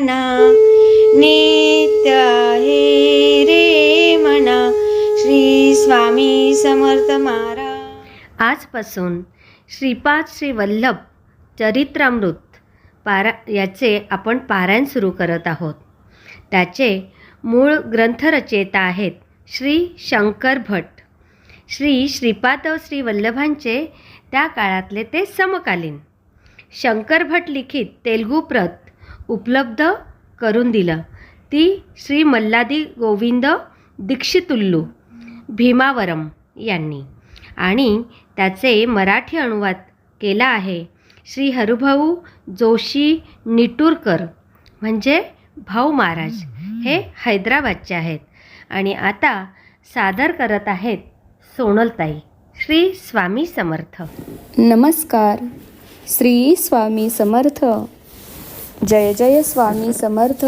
मना नित्य आहे रे मना. श्री स्वामी समर्थ महाराज. आजपासून श्रीपाद श्री वल्लभ चरित्रामृत पारा याचे आपण पारायण सुरू करत आहोत. त्याचे मूळ ग्रंथरचयिता आहेत श्री शंकर भट. श्री श्रीपाद श्री वल्लभांचे त्या काळातले ते समकालीन. शंकर भट लिखित तेलगू प्रत उपलब्ध करून दिलं. ती श्री मल्लादी गोविंद दीक्षितुल्लू भीमावरम यांनी. आणि त्याचे मराठी अनुवाद केला आहे श्री हरुभाऊ जोशी निटूरकर म्हणजे भाऊ महाराज हे हैदराबादचे आहेत. आणि आता सादर करत आहेत सोनलताई श्री स्वामी समर्थ. नमस्कार. श्री स्वामी समर्थ. जय जय स्वामी समर्थ.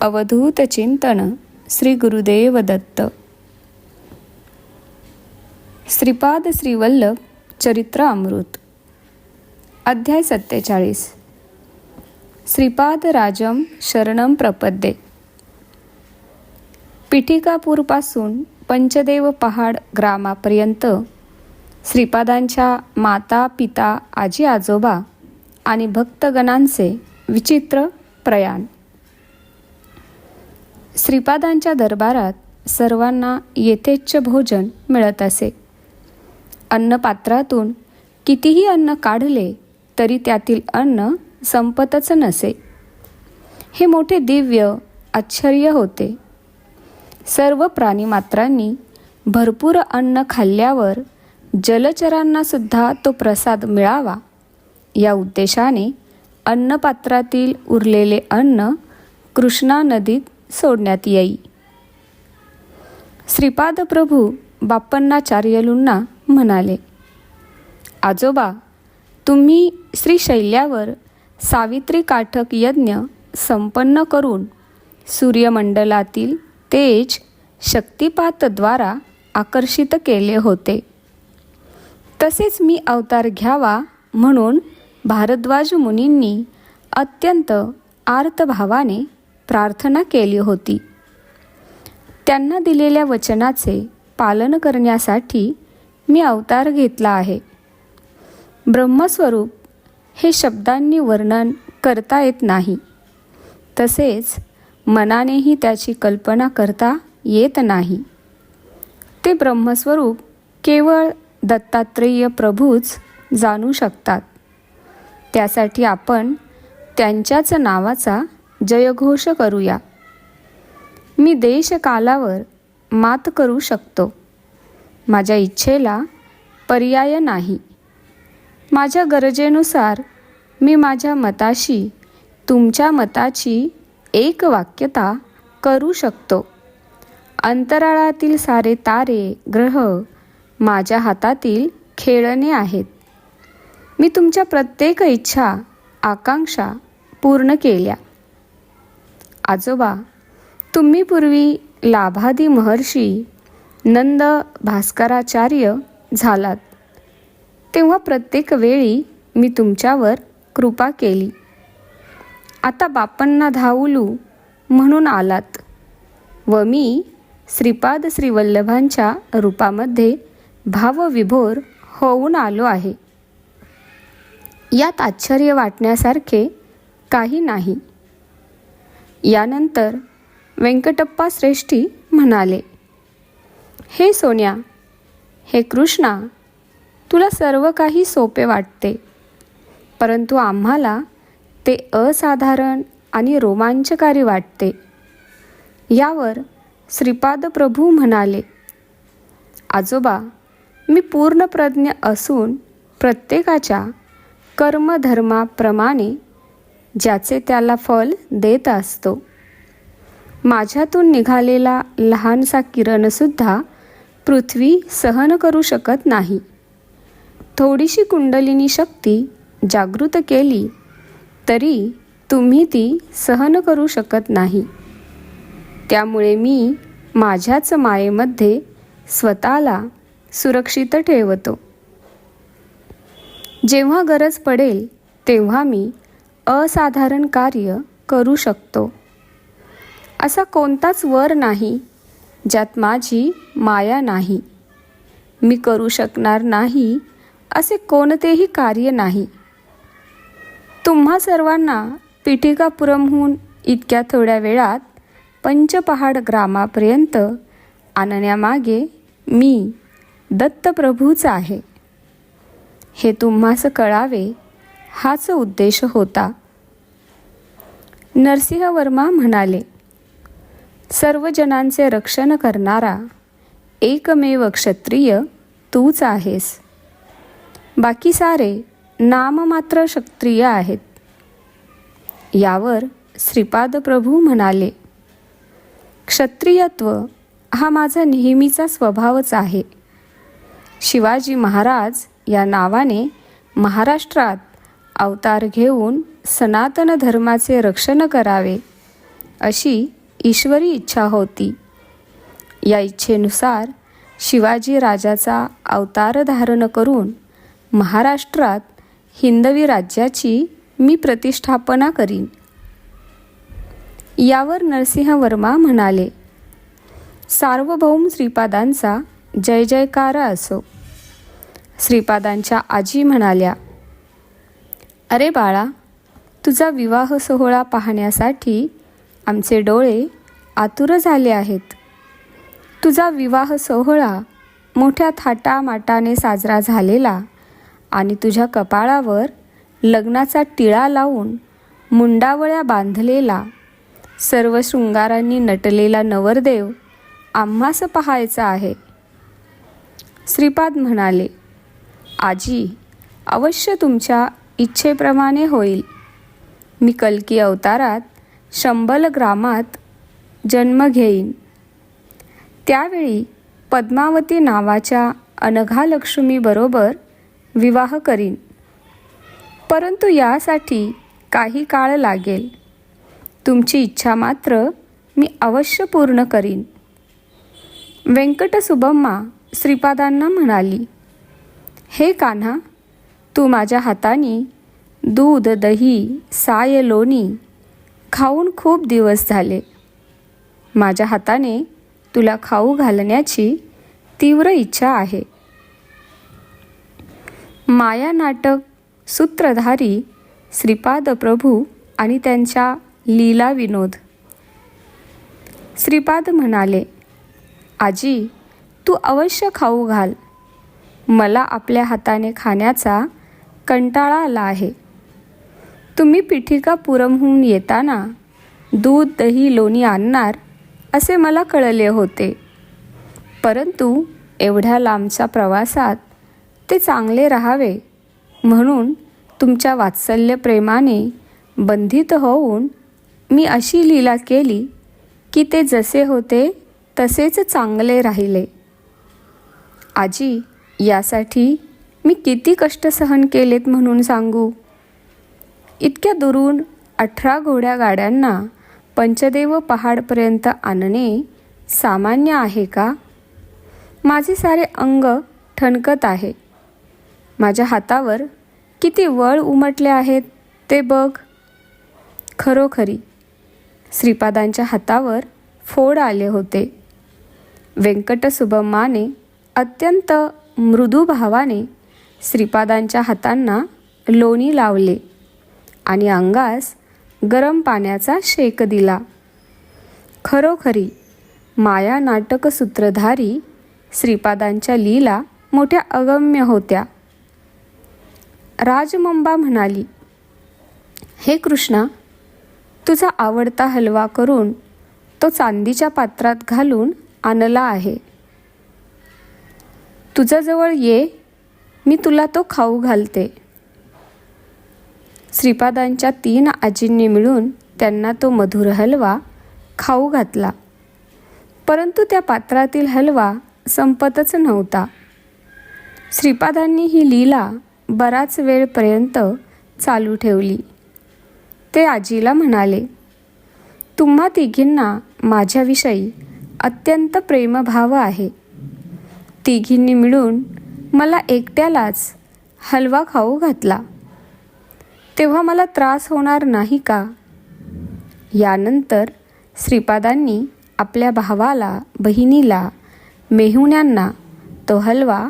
अवधूत चिंतन श्री गुरुदेव दत्त. श्रीपाद श्रीवल्लभ चरित्र अमृत. अध्याय सत्तेचाळीस. श्रीपाद राजम शरणम प्रपद्ये. पिठिकापूरपासून पंचदेव पहाड ग्रामापर्यंत श्रीपादांच्या माता पिता आजी आजोबा आणि भक्तगणांचे विचित्र प्रयाण. श्रीपादांच्या दरबारात सर्वांना येथेच्छ भोजन मिळत असे. अन्नपात्रातून कितीही अन्न काढले तरी त्यातील अन्न संपतच नसे. हे मोठे दिव्य आश्चर्य होते. सर्व प्राणीमात्रांनी भरपूर अन्न खाल्ल्यावर जलचरांनासुद्धा तो प्रसाद मिळावा या उद्देशाने अन्नपात्रातील उरलेले अन्न कृष्णा नदीत सोडण्यात येई. श्रीपाद प्रभू बाप्पन्नाचार्यलूंना म्हणाले आजोबा तुम्ही श्रीशैल्यावर सावित्री काठक यज्ञ संपन्न करून सूर्यमंडलातील तेज शक्तिपातद्वारा आकर्षित केले होते. तसेच मी अवतार घ्यावा म्हणून भारद्वाज मुनींनी अत्यंत आर्तभावाने प्रार्थना केली होती. त्यांना दिलेल्या वचनाचे पालन करण्यासाठी मी अवतार घेतला आहे. ब्रह्मस्वरूप हे शब्दांनी वर्णन करता येत नाही. तसेच मनानेही त्याची कल्पना करता येत नाही. ते ब्रह्मस्वरूप केवळ दत्तात्रेय प्रभूच जाणू शकतात. त्यासाठी आपण त्यांच्याच नावाचा जयघोष करूया. मी देशकालावर मात करू शकतो. माझ्या इच्छेला पर्याय नाही. माझ्या गरजेनुसार मी माझ्या मताशी तुमच्या मताची एक वाक्यता करू शकतो. अंतराळातील सारे तारे ग्रह माझ्या हातातील खेळणे आहेत. मी तुमच्या प्रत्येक इच्छा आकांक्षा पूर्ण केल्या. आजोबा तुम्ही पूर्वी लाभादी महर्षी नंद भास्कराचार्य झालात. तेव्हा प्रत्येक वेळी मी तुमच्यावर कृपा केली. आता बापांना धावलू म्हणून आलात व मी श्रीपाद श्रीवल्लभांच्या रूपामध्ये भावविभोर होऊन आलो आहे. यात आश्चर्य वाटण्यासारखे काही नाही. यानंतर व्यंकटप्पा श्रेष्ठी म्हणाले हे सोन्या हे कृष्णा तुला सर्व काही सोपे वाटते. परंतु आम्हाला ते असाधारण आणि रोमांचकारी वाटते. यावर श्रीपाद प्रभू म्हणाले आजोबा मी पूर्ण प्रज्ञ असून प्रत्येकाच्या कर्मधर्माप्रमाणे ज्याचे त्याला फल देत असतो. माझ्यातून निघालेला लहानसा किरणसुद्धा पृथ्वी सहन करू शकत नाही. थोडीशी कुंडलिनी शक्ती जागृत केली तरी तुम्ही ती सहन करू शकत नाही. त्यामुळे मी माझ्याच मायेमध्ये स्वतःला सुरक्षित ठेवतो. जेव्हा गरज पडेल तेव्हा मी असाधारण कार्य करू शकतो. असा कोणताच वर नाही ज्यात माझी माया नाही. मी करू शकणार नाही असे कोणतेही कार्य नाही. तुम्हा सर्वांना पिठिकापुरमहून इतक्या थोड्या वेळात पंचपहाड ग्रामापर्यंत आणण्यामागे मी दत्तप्रभूच आहे. हे तुम्हास कळावे हाच उद्देश होता. नरसिंह वर्मा म्हणाले सर्व जनांचे रक्षण करणारा एकमेव क्षत्रिय तूच आहेस. बाकी सारे नाममात्र क्षत्रिय आहेत. यावर श्रीपाद प्रभू म्हणाले क्षत्रियत्व हा माझा नेहमीचा स्वभावच आहे. शिवाजी महाराज या नावाने महाराष्ट्रात अवतार घेऊन सनातन धर्माचे रक्षण करावे अशी ईश्वरी इच्छा होती. या इच्छेनुसार शिवाजी राजाचा अवतार धारण करून महाराष्ट्रात हिंदवी राज्याची मी प्रतिष्ठापना करीन. यावर नरसिंह वर्मा म्हणाले सार्वभौम श्रीपादांचा जय जयकारा असो. श्रीपादांच्या आजी म्हणाल्या अरे बाळा तुझा विवाह सोहळा पाहण्यासाठी आमचे डोळे आतुर झाले आहेत. तुझा विवाह सोहळा मोठ्या थाटामाटाने साजरा झालेला आणि तुझ्या कपाळावर लग्नाचा टिळा लावून मुंडावळ्या बांधलेला सर्व शृंगारांनी नटलेला नवरदेव आम्हास पाहायचा आहे. श्रीपाद म्हणाले आजी अवश्य तुमच्या इच्छेप्रमाणे होईल. मी कल्की अवतारात शंबल ग्रामात जन्म घेईन. त्यावेळी पद्मावती नावाच्या अनघालक्ष्मीबरोबर विवाह करीन. परंतु यासाठी काही काळ लागेल. तुमची इच्छा मात्र मी अवश्य पूर्ण करीन. व्यंकटसुबम्मा श्रीपादांना म्हणाली हे कान्हा तू माझ्या हाताने दूध दही साय लोणी खाऊन खूप दिवस झाले. माझ्या हाताने तुला खाऊ घालण्याची तीव्र इच्छा आहे. माया नाटक सूत्रधारी श्रीपाद प्रभू आणि त्यांच्या लीला विनोद. श्रीपाद म्हणाले आजी तू अवश्य खाऊ घाल. मला आपल्या हाताने खाण्याचा कंटाळा आला आहे. तुम्ही पिठिका पुरमहून येताना दूध दही लोणी आणणार असे मला कळले होते. परंतु एवढ्या लांबच्या प्रवासात ते चांगले राहावे म्हणून तुमच्या वात्सल्य प्रेमाने बंधित होऊन मी अशी लीला केली की ते जसे होते तसेच चांगले राहिले. आजी यासाठी मी किती कष्ट सहन केलेत म्हणून सांगू? इतक्या दुरून अठरा घोड्या गाड्यांना पंचदेव पहाडपर्यंत आणणे सामान्य आहे का? माझे सारे अंग ठणकत आहे. माझ्या हातावर किती वळ उमटले आहेत ते बघ. खरोखरी श्रीपादांच्या हातावर फोड आले होते. व्यंकटशुबम्माने अत्यंत मृदू भावाने श्रीपादांच्या हातांना लोणी लावले आणि अंगास गरम पाण्याचा शेक दिला. खरोखरी माया नाटक सूत्रधारी श्रीपादांच्या लीला मोठ्या अगम्य होत्या. राजमंबा म्हणाली हे कृष्णा तुझा आवडता हलवा करून तो चांदीच्या पात्रात घालून आणला आहे. तुझ्याजवळ ये मी तुला तो खाऊ घालते. श्रीपादांच्या तीन आजींनी मिळून त्यांना तो मधुर हलवा खाऊ घातला. परंतु त्या पात्रातील हलवा संपतच नव्हता. श्रीपादांनी ही लीला बराच वेळपर्यंत चालू ठेवली. ते आजीला म्हणाले तुम्हा तिघींना माझ्याविषयी अत्यंत प्रेमभाव आहे. तिघींनी मिळून मला एकट्यालाच हलवा खाऊ घातला. तेव्हा मला त्रास होणार नाही का? यानंतर श्रीपादांनी आपल्या भावाला बहिणीला मेहुण्यांना तो हलवा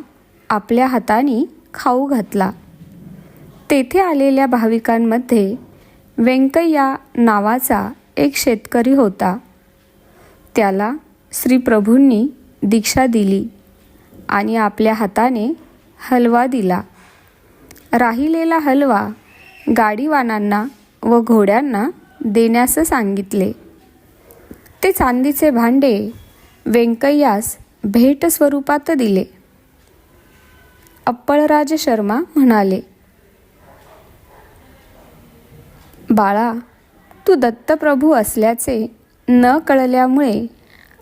आपल्या हाताने खाऊ घातला. तेथे आलेल्या भाविकांमध्ये व्यंकय्या नावाचा एक शेतकरी होता. त्याला श्री प्रभूंनी दीक्षा दिली. आणि आपल्या हाताने हलवा दिला. राहिलेला हलवा गाडीवानांना व घोड्यांना देण्यास सांगितले. ते चांदीचे भांडे व्यंकय्यास भेट स्वरूपात दिले. अप्पळराज शर्मा म्हणाले बाळा तू दत्तप्रभू असल्याचे न कळल्यामुळे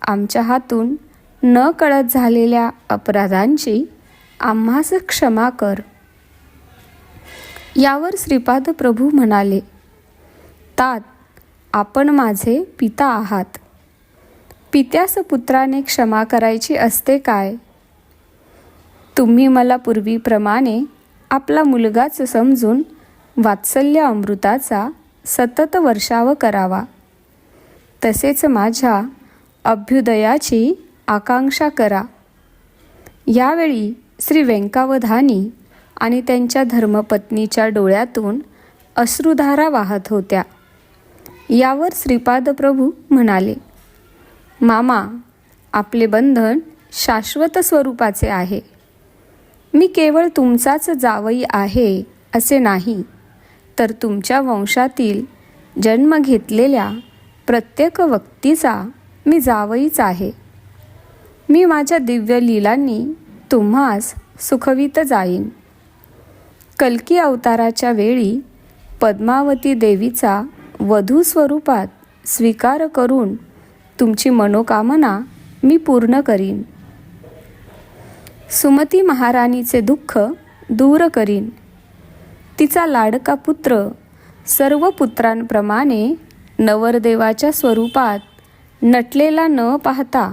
आमच्या हातून न कळत झालेल्या अपराधांची आम्हास क्षमा कर. यावर श्रीपाद प्रभू म्हणाले तात आपण माझे पिता आहात. पित्यास पुत्राने क्षमा करायची असते काय? तुम्ही मला पूर्वीप्रमाणे आपला मुलगाच समजून वात्सल्य अमृताचा सतत वर्षाव करावा. तसेच माझ्या अभ्युदयाची आकांक्षा करा. यावेळी श्री व्यंकावधानी आणि त्यांच्या धर्मपत्नीच्या डोळ्यातून अश्रुधारा वाहत होत्या. यावर श्रीपाद प्रभू म्हणाले मामा आपले बंधन शाश्वत स्वरूपाचे आहे. मी केवळ तुमचाच जावई आहे असे नाही तर तुमच्या वंशातील जन्म घेतलेल्या प्रत्येक व्यक्तीचा मी जावईच आहे. मी माझ्या दिव्य लीलांनी तुम्हास सुखवित जाईन. कल्की अवताराच्या वेळी पद्मावती देवीचा वधू स्वरूपात स्वीकार करून तुमची मनोकामना मी पूर्ण करीन. सुमती महाराणीचे दुःख दूर करीन. तिचा लाडका पुत्र सर्व पुत्रांप्रमाणे नवरदेवाच्या स्वरूपात नटलेला न पाहता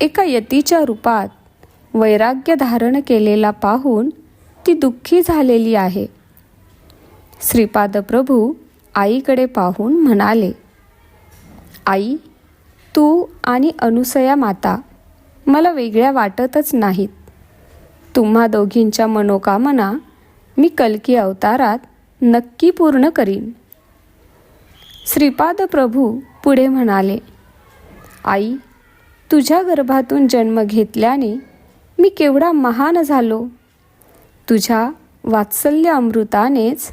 एका यतीच्या रूपात वैराग्य धारण केलेला पाहून ती दुःखी झालेली आहे. श्रीपाद प्रभू आईकडे पाहून म्हणाले आई तू आणि अनुसया माता मला वेगळ्या वाटतच नाहीत. तुम्हा दोघींच्या मनोकामना मी कलकी अवतारात नक्की पूर्ण करीन. श्रीपाद प्रभू पुढे म्हणाले आई तुझ्या गर्भातून जन्म घेतल्याने मी केवढा महान झालो. तुझ्या वात्सल्य अमृतानेच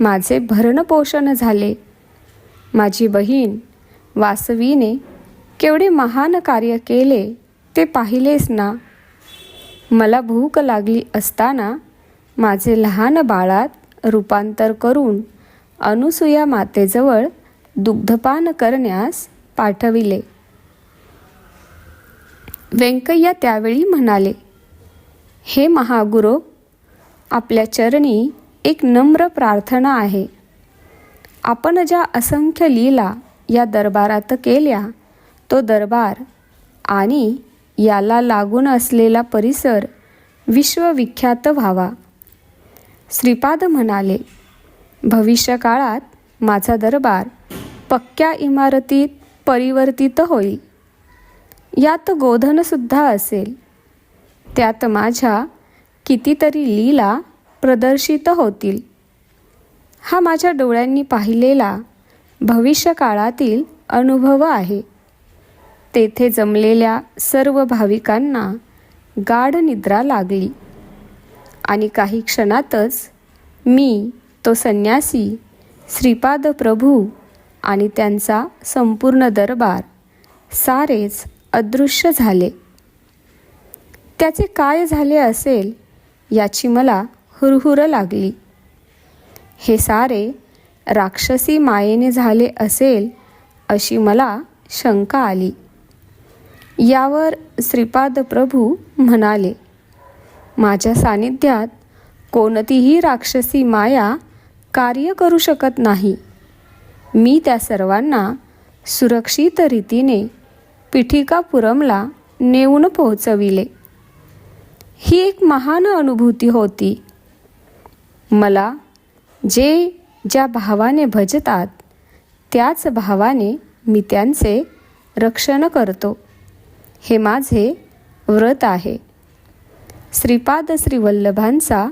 माझे भरणपोषण झाले. माझी बहीण वासवीने केवढे महान कार्य केले ते पाहिलेस ना. मला भूक लागली असताना माझे लहान बाळात रूपांतर करून अनुसूया मातेजवळ दुग्धपान करण्यास पाठविले. व्यंकय्या त्यावेळी म्हणाले हे महागुरो आपल्या चरणी एक नम्र प्रार्थना आहे. आपण ज्या असंख्य लीला या दरबारात केल्या तो दरबार आणि याला लागून असलेला परिसर विश्वविख्यात व्हावा. श्रीपाद म्हणाले भविष्यकाळात माझा दरबार पक्क्या इमारतीत परिवर्तित होईल. यात गोधनसुद्धा असेल. त्यात माझ्या कितीतरी लीला प्रदर्शित होतील. हा माझ्या डोळ्यांनी पाहिलेला भविष्यकाळातील अनुभव आहे. तेथे जमलेल्या सर्व भाविकांना गाढ निद्रा लागली. आणि काही क्षणातच मी तो संन्यासी श्रीपाद प्रभू आणि त्यांचा संपूर्ण दरबार सारेच अदृश्य झाले. त्याचे काय झाले असेल याची मला हुरहुर लागली. हे सारे राक्षसी मायेने झाले असेल अशी मला शंका आली. यावर श्रीपाद प्रभू म्हणाले माझ्या सानिध्यात कोणतीही राक्षसी माया कार्य करू शकत नाही. मी त्या सर्वांना सुरक्षित रीतीने पिठिकापुरमला नेऊन पोहोचविले. ही एक महान अनुभूती होती. मला जे ज्या भावाने भजतात त्याच भावाने मी त्यांचे रक्षण करतो. हे माझे व्रत आहे. श्रीपाद श्रीवल्लभांचा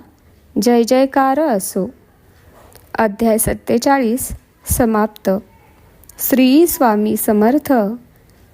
जय जयकार असो. अध्याय सत्तेचाळीस समाप्त. श्री स्वामी समर्थ.